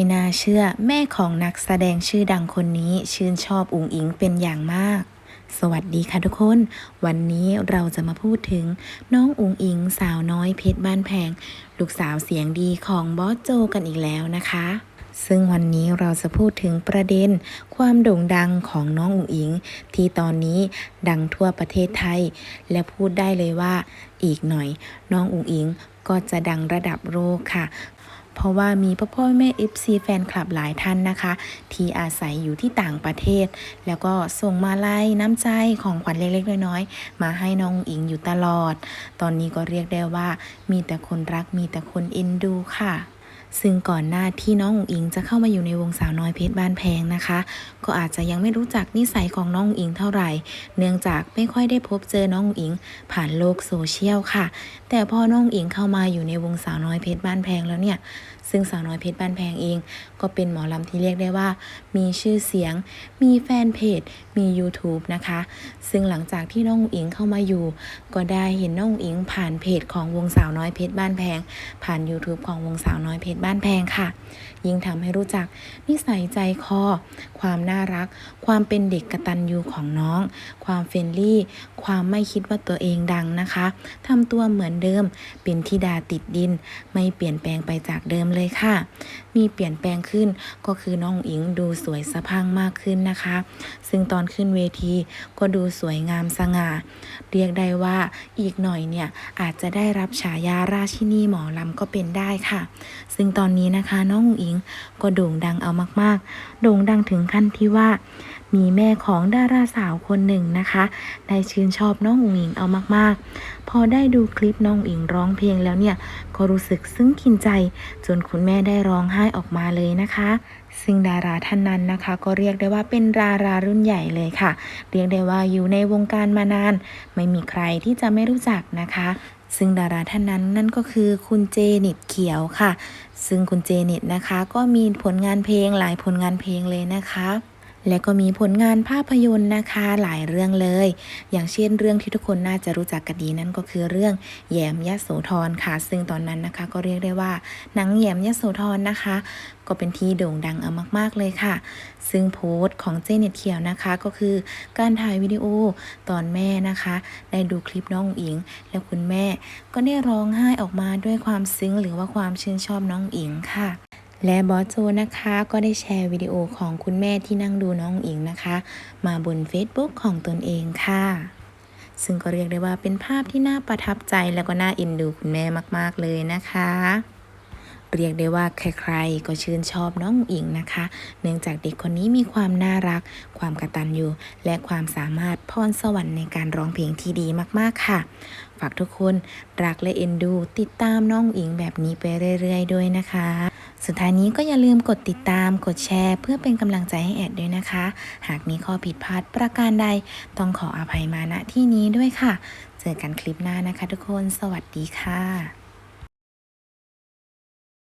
ไม่น่าเชื่อแม่ของนักแสดงชื่อดังคนนี้ชื่นชอบอุ๋งอิงเป็นอย่างมาก สวัสดีค่ะทุกคน วันนี้เราจะมาพูดถึงน้องอุ๋งอิงสาวน้อยเพชรบ้านแพง ลูกสาวเสียงดีของบอสโจกันอีกแล้วนะคะ ซึ่งวันนี้เราจะพูดถึงประเด็น ความโด่งดังของน้องอุ๋งอิง ที่ตอนนี้ดังทั่วประเทศไทย และพูดได้เลยว่าอีกหน่อย น้องอุ๋งอิงก็จะดังระดับโลกค่ะ เพราะว่ามีพ่อพ่อแม่ FC แฟนคลับหลายท่านนะคะ ที่อาศัยอยู่ที่ต่างประเทศ แล้วก็ส่งมาไล่น้ำใจของขวัญเล็กๆ น้อยๆ มาให้น้องอุ๋งอิงอยู่ตลอด ตอนนี้ก็เรียกได้ว่ามีแต่คนรักมีแต่คนเอ็นดูค่ะซึ่งก่อนหน้าที่น้องอุ๋งอิงจะเข้ามาอยู่ในวงสาวน้อยเพชรบ้านแพงนะคะ ก็อาจจะยังไม่รู้จักนิสัยของน้องอุ๋งอิงเท่าไหร่ เนื่องจากไม่ค่อยได้พบเจอน้องอุ๋งอิง ผ่านโลกโซเชียลค่ะ แต่พอน้องอุ๋งอิงเข้ามาอยู่ในวงสาวน้อยเพชรบ้านแพงแล้วเนี่ย ซึ่งสาวน้อยเพชรบ้านแพงเอง ก็เป็นหมอลำที่เรียกได้ว่า มีชื่อเสียง มีแฟนเพจ มี YouTube นะคะ ซึ่งหลังจากที่น้องอิงเข้ามาอยู่ ก็ได้เห็นน้องอิงผ่านเพจของวงสาวน้อยเพชรบ้านแพง ผ่าน YouTube ของวงสาวน้อยเพชรบ้านแพงค่ะ ยิ่งทำให้รู้จักนิสัยใจคอ ความน่ารัก ความเป็นเด็กกระตัญญูของน้อง ความเฟรนลี่ ความไม่คิดว่าตัวเองดังนะคะทำตัวเหมือนเดิม เป็นธิดาติดดิน ไม่เปลี่ยนแปลงไปจากเดิมเลยเลยค่ะ มีเปลี่ยนแปลงขึ้น ก็คือน้องอิงดูสวยสะพังมากขึ้นนะคะ ซึ่งตอนขึ้นเวทีก็ดูสวยงามสง่า เรียกได้ว่าอีกหน่อยเนี่ยอาจจะได้รับฉายาราชินีหมอลำก็เป็นได้ค่ะ ซึ่งตอนนี้นะคะน้องอุ๋งอิงก็โด่งดังเอามากๆ โด่งดังถึงขั้นที่ว่ามีแม่ของดาราสาวคนหนึ่งนะคะได้ชื่นชอบน้องอุ๋งอิงเอามากๆ พอได้ดูคลิปน้องอุ๋งอิงร้องเพลงแล้วเนี่ย ก็รู้สึกซึ้งกินใจ จนคุณแม่ได้ร้องไห้ออกมาเลยนะคะ ซึ่งดาราท่านนั้นนะคะ ก็เรียกได้ว่าเป็นดารารุ่นใหญ่เลยค่ะ เรียกได้ว่าอยู่ในวงการมานาน ไม่มีใครที่จะไม่รู้จักนะคะ ซึ่งดาราท่านนั้นนั่นก็คือคุณเจเน็ตเขียวค่ะ ซึ่งคุณเจเน็ตนะคะ ก็มีผลงานเพลงหลายผลงานเพลงเลยนะคะ และก็มีผลงานภาพยนตร์นะคะหลายเรื่องเลย อย่างเช่นเรื่องที่ทุกคนน่าจะรู้จักกันดีนั่นก็คือเรื่องแยมยโสธรค่ะ ซึ่งตอนนั้นนะคะก็เรียกได้ว่าหนังแยมยโสธรนะคะ ก็เป็นที่โด่งดังเอามากๆเลยค่ะ ซึ่งโพสต์ของเจเน็ตเขียวนะคะก็คือการถ่ายวิดีโอตอนแม่นะคะ ได้ดูคลิปน้องอิง แล้วคุณแม่ก็ได้ร้องไห้ออกมาด้วยความซึ้งหรือว่าความชื่นชอบน้องอุ๋งอิงค่ะ และบอสโจนะคะก็ได้แชร์วิดีโอของคุณแม่ที่นั่งดูน้องอิงนะคะ มาบน Facebook ของตนเองค่ะ ซึ่งก็เรียกได้ว่าเป็นภาพที่น่าประทับใจแล้วก็น่าเอ็นดูคุณแม่มากๆเลยนะคะ เรียกได้ว่าใครๆ ก็ชื่นชอบน้องอิงนะคะ เนื่องจากเด็กคนนี้มีความน่ารัก ความกระตัญญูและความสามารถพรสวรรค์ในการร้องเพลงที่ดีมากๆค่ะ ฝากทุกคนรักและเอ็นดู ติดตามน้องอิงอิงแบบนี้ไปเรื่อย ๆ ด้วยนะคะ สุดท้ายนี้ก็อย่าลืมกดติดตาม กดแชร์ เพื่อเป็นกำลังใจให้แอดด้วยนะคะ หากมีข้อผิดพลาดประการใด ต้องขออภัยมาณที่นี้ด้วยค่ะ เจอกันคลิปหน้านะคะทุกคน สวัสดีค่ะ